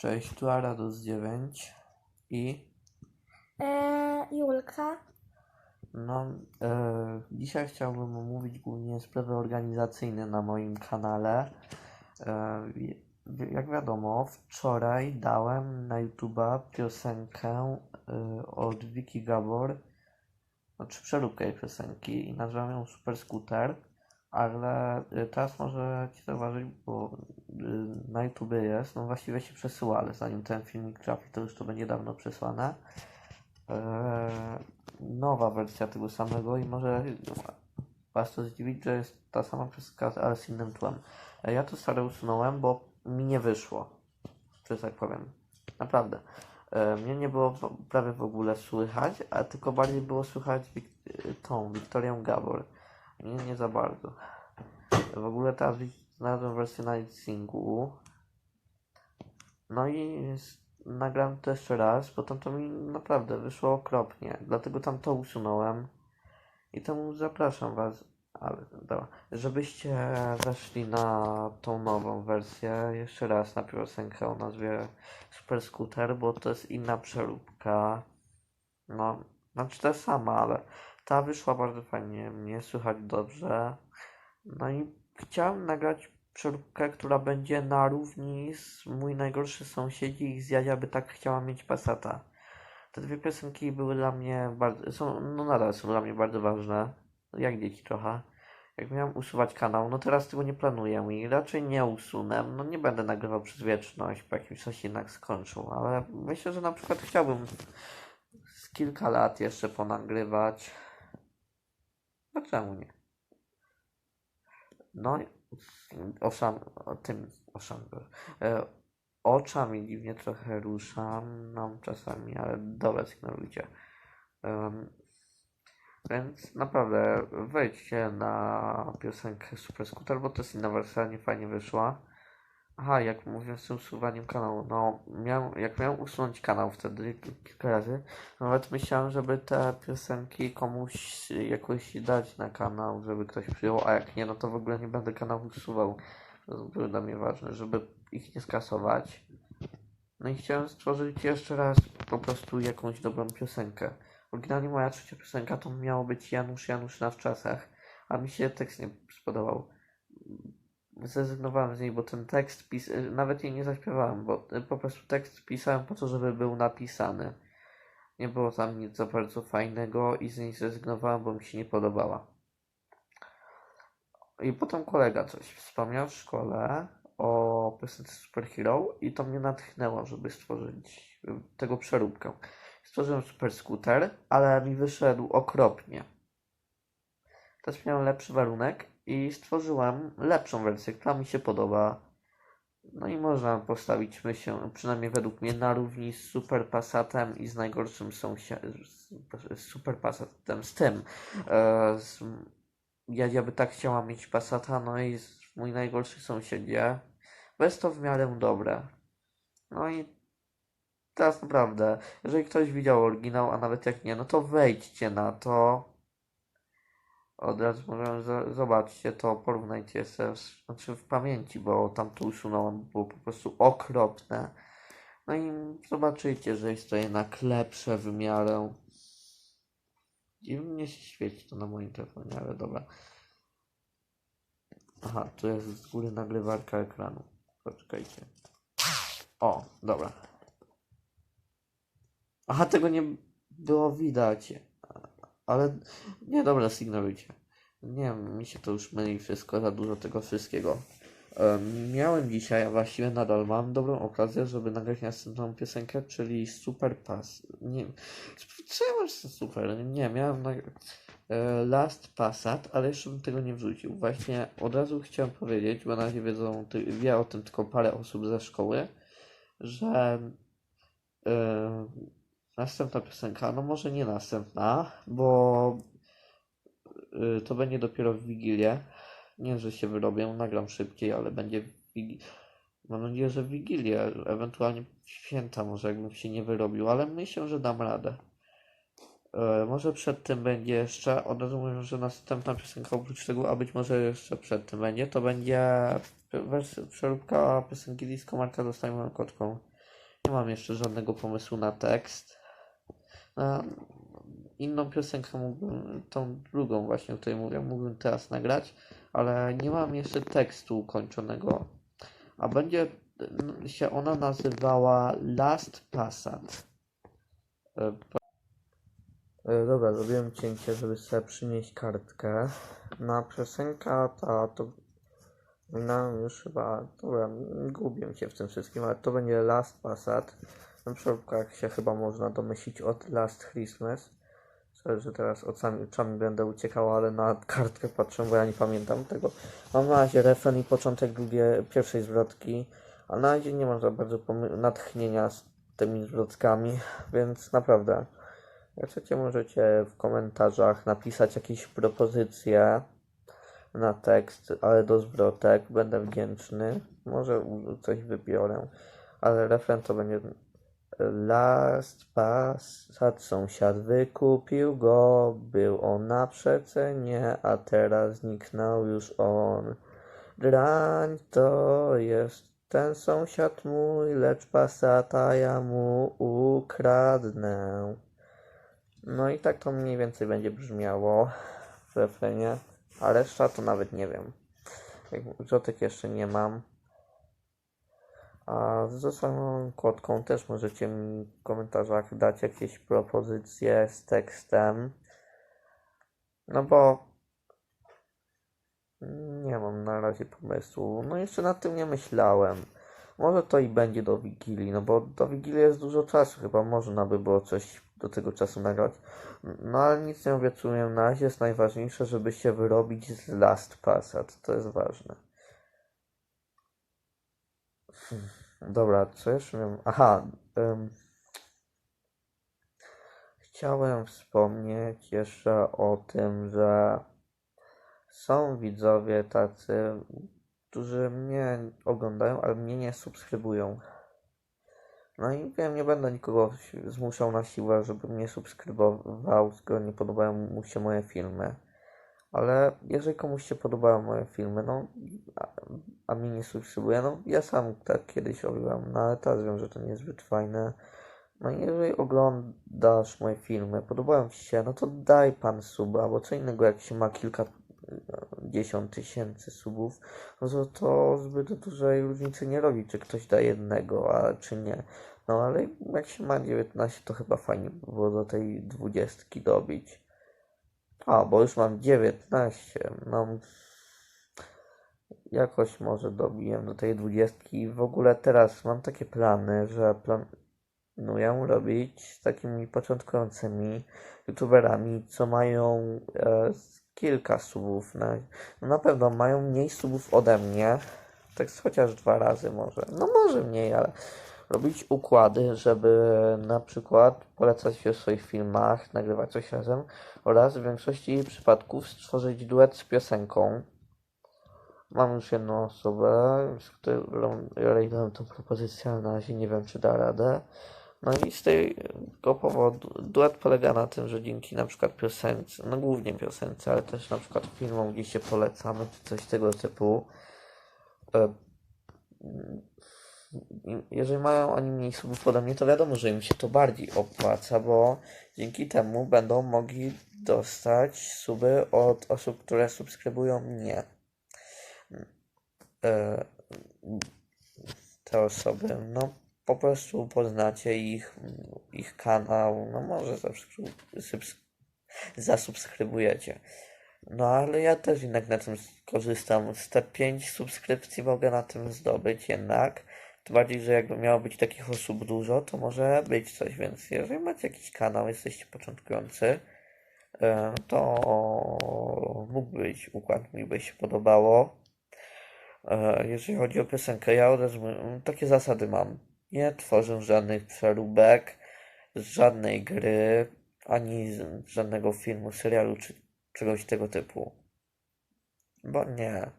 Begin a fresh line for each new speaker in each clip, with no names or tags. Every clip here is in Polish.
Cześć, tu Aradus 9 i
E, Julka.
no, e, dzisiaj chciałbym omówić głównie sprawy organizacyjne na moim kanale. E, jak wiadomo, wczoraj dałem na YouTube'a piosenkę e, od Wiki Gabor, znaczy przeróbkę jej piosenki i nazwałem ją Super Scooter, ale e, teraz możecie zauważyć, bo e, na YouTube jest, no właściwie się przesyła, ale zanim ten filmik trafi, to już to będzie dawno przesłane. Eee, nowa wersja tego samego i może Was to zdziwić, że jest ta sama piosenka, ale z innym tłem. E, Ja to stare usunąłem, bo mi nie wyszło, że tak powiem. Naprawdę. E, Mnie nie było prawie w ogóle słychać, a tylko bardziej było słychać tą Wiktorię Gabor. Nie, nie za bardzo. W ogóle teraz znalazłem wersję na singlu. No i nagram to jeszcze raz, bo tam to mi naprawdę wyszło okropnie. Dlatego tam to usunąłem. I temu zapraszam Was, ale dobra, żebyście weszli na tą nową wersję. Jeszcze raz na piosenkę o nazwie Super Scooter, bo to jest inna przeróbka. No, znaczy ta sama, ale ta wyszła bardzo fajnie, mnie słychać dobrze. No i chciałem nagrać przeróbkę, która będzie na równi z Mój Najgorszy Sąsiedzi i z by tak chciała mieć Passata. Te dwie piosenki były dla mnie bardzo, są, no nadal są dla mnie bardzo ważne, jak dzieci trochę. Jak miałem usuwać kanał, no teraz tego nie planuję i raczej nie usunę, no nie będę nagrywał przez wieczność, po jakimś czasie jednak skończył, ale myślę, że na przykład chciałbym z kilka lat jeszcze ponagrywać. No czemu nie? No, i- o, sam, o tym, o sam, e, oczami dziwnie trochę ruszam, no czasami, ale dobra, zignorujcie. Em, więc naprawdę wejdźcie na piosenkę Super Scooter, bo to jest inna wersja, nie fajnie wyszła. Aha, jak mówię z usuwaniem kanału, no miałem, jak miałem usunąć kanał wtedy ki- kilka razy, nawet myślałem, żeby te piosenki komuś jakoś dać na kanał, żeby ktoś przyjął, a jak nie, no to w ogóle nie będę kanału usuwał. To były dla mnie ważne, żeby ich nie skasować. No i chciałem stworzyć jeszcze raz po prostu jakąś dobrą piosenkę. Oryginalnie moja trzecia piosenka to miało być Janusz Janusz na wczasach, a mi się tekst nie spodobał. Zrezygnowałem z niej, bo ten tekst pis... nawet jej nie zaśpiewałem, bo po prostu tekst pisałem po to, żeby był napisany. Nie było tam nic za bardzo fajnego i z niej zrezygnowałem, bo mi się nie podobała. I potem kolega coś wspomniał w szkole o piosence Superhero i to mnie natchnęło, żeby stworzyć y, tego przeróbkę. Stworzyłem Super Scooter, ale mi wyszedł okropnie. Też miałem lepszy warunek i stworzyłem lepszą wersję, która mi się podoba. No i można postawić się, przynajmniej według mnie, na równi z Super Passatem i z najgorszym sąsiadem, z Super Passatem, z tym. E, z, ja, ja by tak chciała mieć Passata, no i z, mój najgorszy sąsiedzie. Jest to w miarę dobre. No i teraz naprawdę, jeżeli ktoś widział oryginał, a nawet jak nie, no to wejdźcie na to. Od razu możemy zo- zobaczcie to, porównajcie w- znaczy w pamięci, bo tam to usunąłem, było po prostu okropne. No i zobaczycie, że jest to jednak lepsze w miarę. Dziwnie się świeci to na moim telefonie, ale dobra. Aha, tu jest z góry nagrywarka ekranu. Poczekajcie. O, dobra. Aha, tego nie było widać. Ale nie, dobra, zignorujcie. Nie wiem, mi się to już myli wszystko, za dużo tego wszystkiego. Em, miałem dzisiaj, a właściwie nadal mam dobrą okazję, żeby nagrać następną piosenkę, czyli Super Pass. Nie z tym super? Nie, miałem na, e, Last Passat, ale jeszcze bym tego nie wrzucił. Właśnie od razu chciałem powiedzieć, bo na razie wiedzą, wie o tym tylko parę osób ze szkoły, że e, następna piosenka, no może nie następna, bo y, to będzie dopiero w Wigilię. Nie, że się wyrobię, nagram szybciej, ale będzie w Wigilię. Mam nadzieję, że w Wigilię, ewentualnie święta może jakbym się nie wyrobił, ale myślę, że dam radę. E, może przed tym będzie jeszcze, od razu mówię, że następna piosenka oprócz tego, a być może jeszcze przed tym będzie, to będzie przeróbka piosenki Disco Marka Zostań moją kotką. Nie mam jeszcze żadnego pomysłu na tekst. Inną piosenkę mógłbym, tą drugą właśnie, o której mówię, mógłbym teraz nagrać, ale nie mam jeszcze tekstu ukończonego. A będzie się ona nazywała Last Passat. E, E, Dobra, zrobiłem cięcie, żeby sobie przynieść kartkę. Na piosenka ta to no już chyba, dobra, gubię się w tym wszystkim, ale to będzie Last Passat. Na przykład jak się chyba można domyślić od Last Christmas. Sorry, że teraz oczami, będę uciekał, ale na kartkę patrzę, bo ja nie pamiętam tego. Mam na razie refren i początek drugie, pierwszej zwrotki, a na razie nie mam za bardzo natchnienia z tymi zwrotkami, więc naprawdę. Jak chcecie, możecie w komentarzach napisać jakieś propozycje na tekst, ale do zwrotek. Będę wdzięczny. Może coś wybiorę, ale refren to będzie Last Passat sąsiad wykupił go, był on na przecenie, a teraz zniknął już on. Drań to jest ten sąsiad mój, lecz Passata ja mu ukradnę. No i tak to mniej więcej będzie brzmiało w refrenie, a reszta to nawet nie wiem. Wrzotek jeszcze nie mam. A z zostaną kotką też możecie mi w komentarzach dać jakieś propozycje z tekstem. No bo nie mam na razie pomysłu. No jeszcze nad tym nie myślałem. Może to i będzie do Wigilii, no bo do Wigilii jest dużo czasu, chyba można by było coś do tego czasu nagrać. No ale nic nie obiecuję na razie, jest najważniejsze, żeby się wyrobić z Last Passat, to jest ważne. Hmm. Dobra, co jeszcze miałem? Aha, ym, chciałem wspomnieć jeszcze o tym, że są widzowie tacy, którzy mnie oglądają, ale mnie nie subskrybują. No i wiem, nie będę nikogo zmuszał na siłę, żeby mnie subskrybował, skoro nie podobają mu się moje filmy. Ale jeżeli komuś się podobają moje filmy, no, a, a mnie nie subskrybuje, no ja sam tak kiedyś robiłem, no ale teraz wiem, że to niezbyt fajne. No jeżeli oglądasz moje filmy, podobają Ci się, no to daj pan suba, bo co innego jak się ma kilka dziesiąt tysięcy subów, no to, to zbyt dużej różnicy nie robi, czy ktoś da jednego, a czy nie. No ale jak się ma 19, to chyba fajnie by było do tej dwudziestki dobić. A, bo już mam 19. No, jakoś może dobiję do tej dwudziestki. W ogóle teraz mam takie plany, że planuję robić z takimi początkującymi youtuberami, co mają e, kilka subów. Na, no na pewno mają mniej subów ode mnie. Tak chociaż dwa razy może. No może mniej, ale robić układy, żeby na przykład polecać się w swoich filmach, nagrywać coś razem oraz w większości przypadków stworzyć duet z piosenką. Mam już jedną osobę, z którą realizuję tą propozycję, ale na razie nie wiem, czy da radę. No i z tego powodu duet polega na tym, że dzięki na przykład piosence, no głównie piosence, ale też na przykład filmom, gdzie się polecamy, czy coś tego typu, e, jeżeli mają oni mniej subów ode mnie, to wiadomo, że im się to bardziej opłaca, bo dzięki temu będą mogli dostać suby od osób, które subskrybują mnie. E, Te osoby, no po prostu poznacie ich, ich kanał, no może zasubskryb- subs- zasubskrybujecie. No ale ja też jednak na tym skorzystam. Z te 5 subskrypcji mogę na tym zdobyć jednak. Tym bardziej, że jakby miało być takich osób dużo, to może być coś, więc jeżeli macie jakiś kanał, jesteście początkujący, e, to mógł być układ, mi by się podobało. E, Jeżeli chodzi o piosenkę, ja od razu takie zasady mam. Nie tworzę żadnych przeróbek, z żadnej gry, ani z żadnego filmu, serialu czy czegoś tego typu. Bo nie.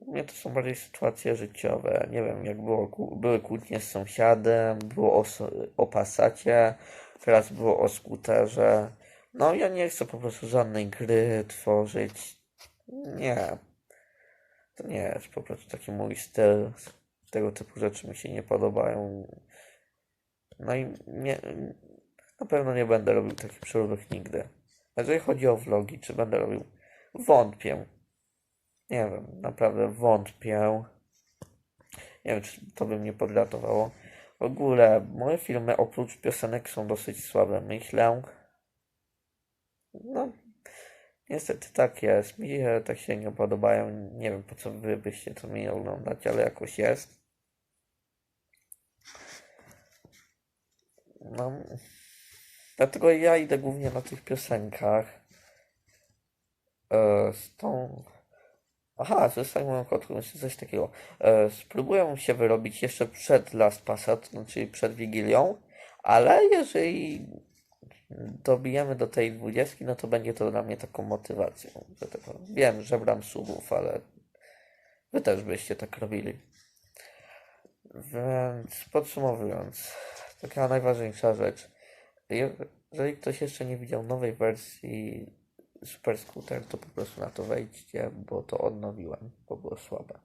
U mnie to są bardziej sytuacje życiowe. Nie wiem, jak było, były kłótnie z sąsiadem, było o, o teraz było o skuterze. No, ja nie chcę po prostu żadnej gry tworzyć. Nie. To nie jest po prostu taki mój styl. tego typu rzeczy mi się nie podobają. No i nie, na pewno nie będę robił takich przeróbek nigdy. Jeżeli chodzi o vlogi, czy będę robił, wątpię. Nie wiem, naprawdę wątpię. Nie wiem, czy to by mnie podratowało. W ogóle moje filmy oprócz piosenek są dosyć słabe, myślę. No, niestety tak jest. Mi tak się nie podobają. Nie wiem po co wy byście to mieli oglądać, ale jakoś jest. No, dlatego ja idę głównie na tych piosenkach. E, z tą. Aha, ze Simon Kotką jeszcze coś takiego. E, spróbuję się wyrobić jeszcze przed Last Passat, no, czyli przed Wigilią, ale jeżeli dobijemy do tej dwudziestki, no to będzie to dla mnie taką motywacją. Do tego. Wiem, że bram subów, ale wy też byście tak robili. Więc podsumowując, taka najważniejsza rzecz. Je- Jeżeli ktoś jeszcze nie widział nowej wersji Super Scooter, to po prostu na to wejdźcie, bo to odnowiłem, bo było słabe.